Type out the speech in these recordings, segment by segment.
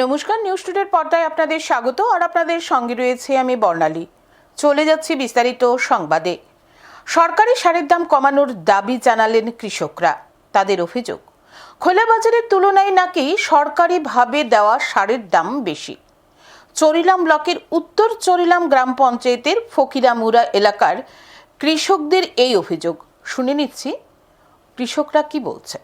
নমস্কার নিউজ টুডের পর্দায় আপনাদের স্বাগত আর আপনাদের সঙ্গে রয়েছে আমি বর্ণালী। চলে যাচ্ছি বিস্তারিত সংবাদে। সরকারি সারের দাম কমানোর দাবি জানালেন কৃষকরা। তাদের অভিযোগ, খোলা বাজারের তুলনায় নাকি সরকারিভাবে দেওয়া সারের দাম বেশি। চরিলাম ব্লকের উত্তর চরিলাম গ্রাম পঞ্চায়েতের ফকিরামুরা এলাকার কৃষকদের এই অভিযোগ। শুনে নিচ্ছি, কৃষকরা কি বলছে?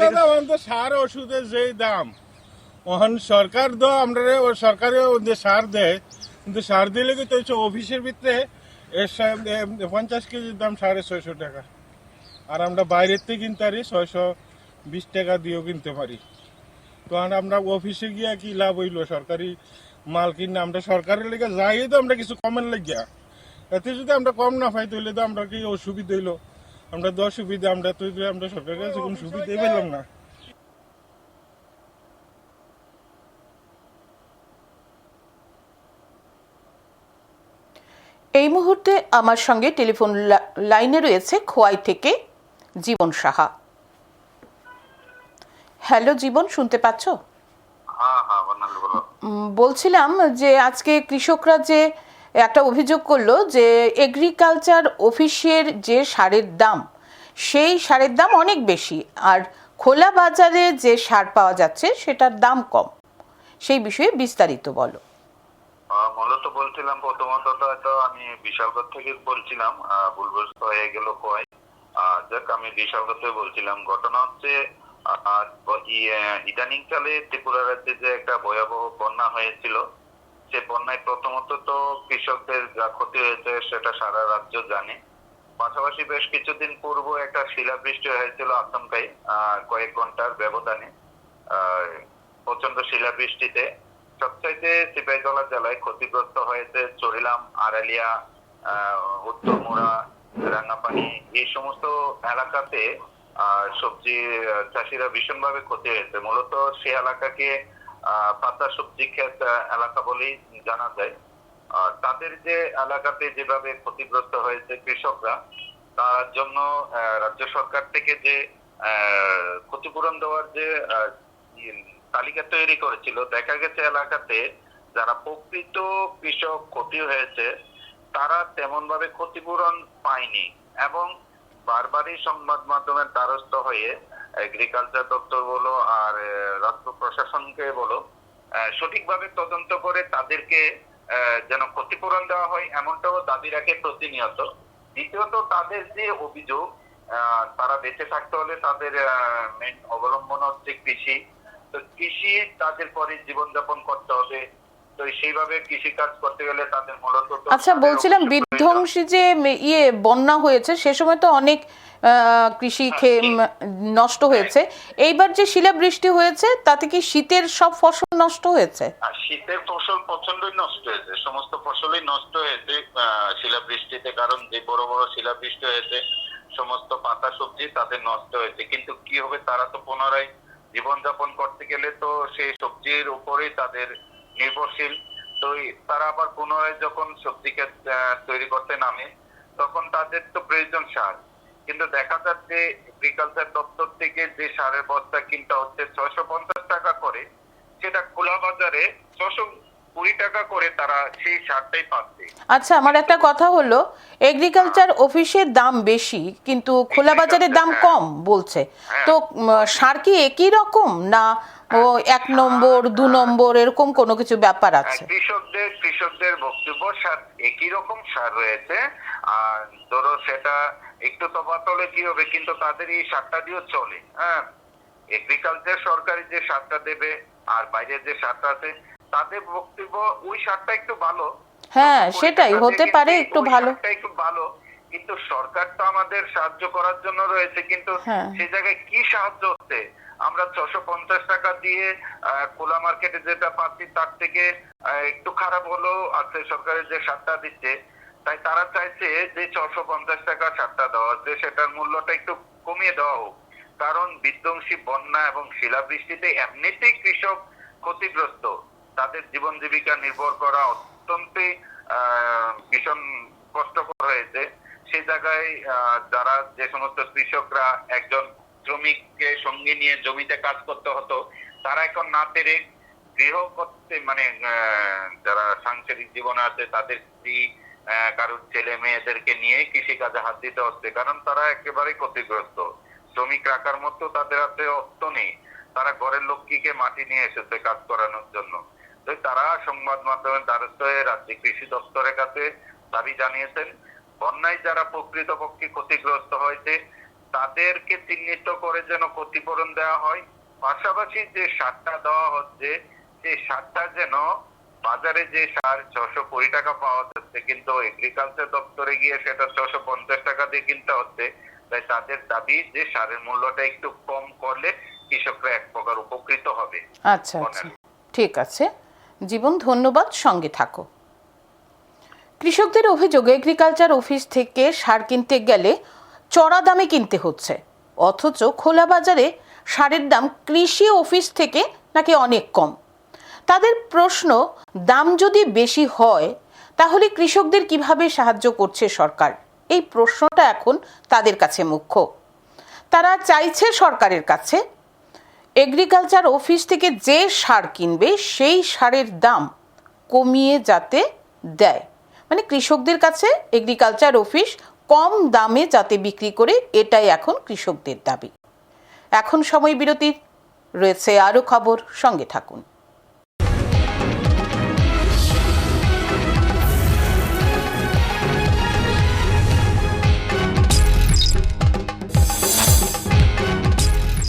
দাদা এখন তো সার ওষুধের যেই দাম। ওখান সরকার তো আমরা সরকারে যে সার দেয় কিন্তু সার দিলে কিন্তু অফিসের ভিতরে পঞ্চাশ কেজির দাম সাড়ে ছয়শো টাকা। আর আমরা বাইরের থেকে কিনতে পারি ছয়শো বিশ টাকা দিয়েও কিনতে পারি। তখন আমরা অফিসে গিয়া কি লাভ হইল? সরকারি মাল কিনে আমরা সরকারের লেগে যাই তো আমরা কিছু কমের লাগিয়া। এতে যদি আমরা কম না পাই তাহলে তো আমরা কি অসুবিধা হইল? আমরা তো অসুবিধা আমরা তো আমরা সরকারের কাছে কোনো সুবিধাই পেলাম না। এই মুহূর্তে আমার সঙ্গে টেলিফোন লা- লাইনে রয়েছে খোয়াই থেকে জীবন সাহা। হ্যালো জীবন শুনতে পাচ্ছ? হ্যাঁ হ্যাঁ বলছিলাম যে আজকে কৃষকরা যে একটা অভিযোগ করল যে এগ্রিকালচার অফিসের যে সারের দাম সেই সারের দাম অনেক বেশি। আর খোলা বাজারে যে সার পাওয়া যাচ্ছে সেটার দাম কম। সেই বিষয়ে বিস্তারিত বলো। মূলত বলছিলাম প্রথমত আমি বিশালগড় থেকে বলছিলাম ভুলগ্রস্ত হয়ে গেল কয়। যাক আমি বিশালগড় থেকে বলছিলাম। ঘটনা হচ্ছে আহ, ই- আহ, ইদানিং কালে ত্রিপুরা রাজ্যে যে একটা ভয়াবহ বন্যা হয়েছিল সে বন্যায় প্রথমত তো কৃষকদের যা ক্ষতি হয়েছে সেটা সারা রাজ্য জানে। পাশাপাশি বেশ কিছুদিন পূর্ব একটা শিলাবৃষ্টি হয়েছিল আহ, কয়েক ঘণ্টার ব্যবধানে। প্রচণ্ড শিলাবৃষ্টিতে সবচাইতে সিপাহীজলা জেলায় ক্ষতিগ্রস্ত হয়েছে চরিলাম আড়ালিয়া উত্তরমুড়া রাঙ্গাপানি। এই সমস্ত এলাকাতে সবজি চাষিরা ভীষণভাবে ক্ষতি হয়েছে। মূলত সে এলাকাকে পাতা সবজি ক্ষেত এলাকা বলেই জানা যায়। তাদের যে এলাকাতে যেভাবে ক্ষতিগ্রস্ত হয়েছে কৃষকরা, তার জন্য রাজ্য সরকার থেকে যে ক্ষতিপূরণ দেওয়ার যে তালিকা তৈরি করেছিল, দেখা গেছে এলাকাতে যারা প্রকৃত কৃষক ক্ষতি হয়েছে, তারা তেমন ভাবে ক্ষতিপূরণ পায়নি এবং বারবারই সংবাদ মাধ্যমের দ্বারস্থ হয়ে এগ্রিকালচার দপ্তর বলো আর রাজ্য প্রশাসনকে বলো সঠিকভাবে তদন্ত করে তাদেরকে যেন ক্ষতিপূরণ দেওয়া হয় এমনটাও দাবি রাখে প্রতিনিয়ত। দ্বিতীয়ত তাদের যে অভিযোগ তারা বেঁচে থাকতে হলে তাদের মেন অবলম্বন হচ্ছে কৃষি। তো কৃষি তাদের পরে জীবনযাপন করতে হবে। তো সেইভাবে কৃষি কাজ করতে গেলে তাদের মূলত আচ্ছা বলছিলাম বিধ্বংসী যে ইয়ে বন্যা হয়েছে সে সময় তো অনেক কৃষি নষ্ট হয়েছে। এইবার যে শিলাবৃষ্টি হয়েছে তাতে কি শীতের সব ফসল নষ্ট হয়েছে? শীতের ফসল প্রচন্ডই নষ্ট হয়েছে। সমস্ত ফসলই নষ্ট হয়েছে আহ, শিলাবৃষ্টিতে। কারণ যে বড় বড় শিলাবৃষ্টি হয়েছে সমস্ত পাতা সবজি তাদের নষ্ট হয়েছে। কিন্তু কি হবে তারা তো পুনরায় জীবনযাপন করতে গেলে তো সেই সবজির উপরেই তাদের নির্ভরশীল। তো তারা আবার পুনরায় যখন সবজিকে তৈরি করতে নামে তখন তাদের তো প্রয়োজন সার। কিন্তু দেখা যাচ্ছে এগ্রিকালচার দপ্তর থেকে যে সারের বস্তা কিনতে হচ্ছে ছয়শো পঞ্চাশ টাকা করে সেটা খোলা বাজারে ছশো কুড়ি টাকা করে তারা সেই সারটাই পাচ্ছে। আচ্ছা আমার একটা কথা হলো এগ্রিকালচার অফিসের দাম বেশি কিন্তু খোলা বাজারের দাম কম বলছে। তো সার কি একই রকম না ও এক নম্বর দু নম্বর এরকম কোনো কিছু ব্যাপার আছে? কৃষকদের কৃষকদের বক্তব্য সার একই রকম সার রয়েছে। আর ধরো সেটা একটু তফাৎ হলে কি হবে? কিন্তু তাদের এই সারটা দিয়েও চলে হ্যাঁ? এগ্রিকালচার সরকারি যে সারটা দেবে আর বাইরের যে সারটা আছে তাদের বক্তব্য ওই সারটা একটু ভালো। হ্যাঁ সেটাই হতে পারে একটু ভালো। একটু ভালো। কিন্তু সরকার তো আমাদের সাহায্য করার জন্য রয়েছে কিন্তু সে জায়গায় কি সাহায্য হচ্ছে? আমরা ছশো পঞ্চাশ টাকা দিয়ে খোলা মার্কেটে যেটা পাচ্ছি তার থেকে একটু খারাপ হলেও আছে সরকারের যে সারটা দিচ্ছে তাই তারা চাইছে যে ছশো পঞ্চাশ টাকা সারটা দেওয়া যে সেটার মূল্যটা একটু কমিয়ে দেওয়া হোক। কারণ বিধ্বংসী বন্যা এবং শিলাবৃষ্টিতে এমনিতেই কৃষক ক্ষতিগ্রস্ত। তাদের জীবন জীবিকা নির্ভর করা অত্যন্তই আহ, ভীষণ কষ্টকর হয়েছে। সেই জায়গায় যারা যে সমস্ত কৃষকরা একজন শ্রমিককে সঙ্গে নিয়ে জমিতে কাজ করতে হতো তারা এখন না পেরে গৃহ করতে মানে যারা সাংসারিক জীবনে আছে তাদের স্ত্রী কারোর ছেলে মেয়েদেরকে নিয়ে কৃষি কাজে হাত দিতে হচ্ছে। কারণ তারা একেবারে ক্ষতিগ্রস্ত। শ্রমিক রাখার মতো তাদের হাতে অর্থ নেই। তারা ঘরের লক্ষ্মীকে মাটি নিয়ে এসেছে কাজ করানোর জন্য। তারা সংবাদ মাধ্যমের দ্বারস্থ হয়ে রাজ্য কৃষি দপ্তরের কাছে দাবি জানিয়েছেন, বন্যায় যারা প্রকৃতপক্ষে ক্ষতিগ্রস্ত হয়েছে, তাদেরকে চিহ্নিত করে যেন ক্ষতিপূরণ দেওয়া হয়। পাশাপাশি যে সারটা দেওয়া হচ্ছে, সেই সারটা যেন বাজারে যে সার ছশো কুড়ি টাকা পাওয়া যাচ্ছে, কিন্তু এগ্রিকালচার দপ্তরে গিয়ে সেটা ছশো পঞ্চাশ টাকা দিয়ে কিনতে হচ্ছে। তাই তাদের দাবি যে সারের মূল্যটা একটু কম করলে কৃষকরা এক প্রকার উপকৃত হবে। আচ্ছা আচ্ছা। ঠিক আছে। জীবন, ধন্যবাদ। সঙ্গে থাকো। কৃষকদের অভিযোগ এগ্রিকালচার অফিস থেকে সার কিনতে গেলে চড়া দামে কিনতে হচ্ছে। অথচ খোলা বাজারে সারের দাম কৃষি অফিস থেকে নাকি অনেক কম। তাদের প্রশ্ন, দাম যদি বেশি হয়, তাহলে কৃষকদের কীভাবে সাহায্য করছে সরকার? এই প্রশ্নটা এখন তাদের কাছে মুখ্য। তারা চাইছে সরকারের কাছে এগ্রিকালচার অফিস থেকে যে সার কিনবে, সেই সারের দাম কমিয়ে যাতে দেয়। মানে কৃষকদের কাছে এগ্রিকালচার অফিস কম দামে যাতে বিক্রি করে, এটাই এখন কৃষকদের দাবি। এখন সময় বিরতির। রয়েছে আরও খবর, সঙ্গে থাকুন।